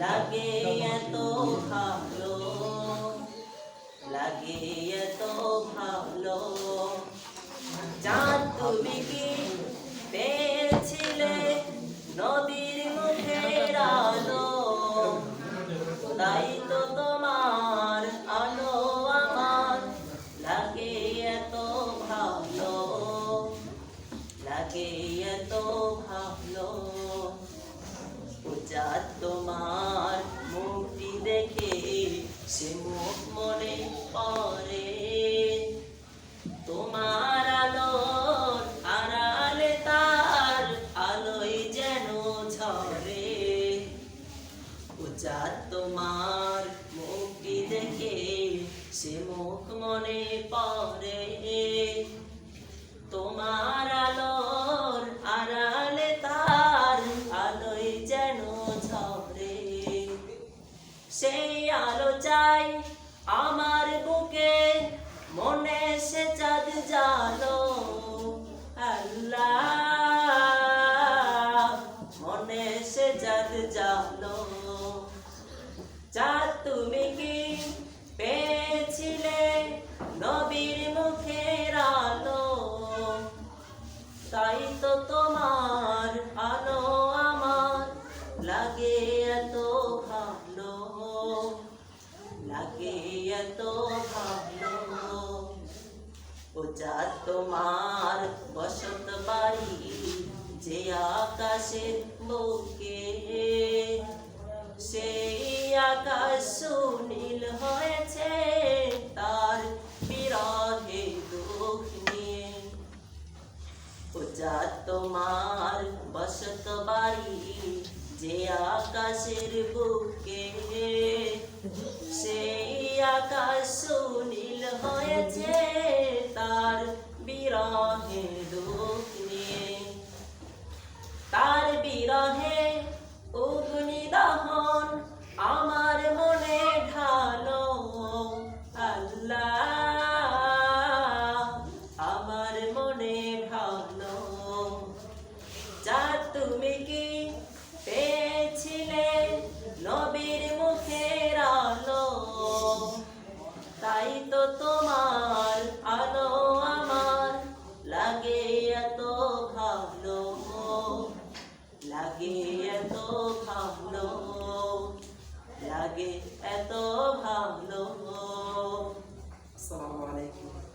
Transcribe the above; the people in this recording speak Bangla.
লাগে এত ভালো লাগে এত ভালো। চাঁদ তুমি কি লাগে এত ভালো পূজা ঝরে সেই আলো চাই আমার বুকে, মনে সে চাঁদ জালো। আল্লাহ, মনে সে চাঁদ জালো। লাগে এত ভালো লাগে এত ভালো ও যা তোমার বসত বাড়ি যে আকাশের বুকে সেই আকাশ সুনীল হয়েছে তার বিরহে দুঃখ নিয়ে। পূজা তোমার বসত বাড়ি যে আকাশের বুকে সেই আকাশ সুনীল হয়েছে তার বিরহে। চাই তো তোমার আলো আমার। লাগে এত ভালো লাগে এত ভালো লাগে এত ভালো আসসালামু আলাইকুম।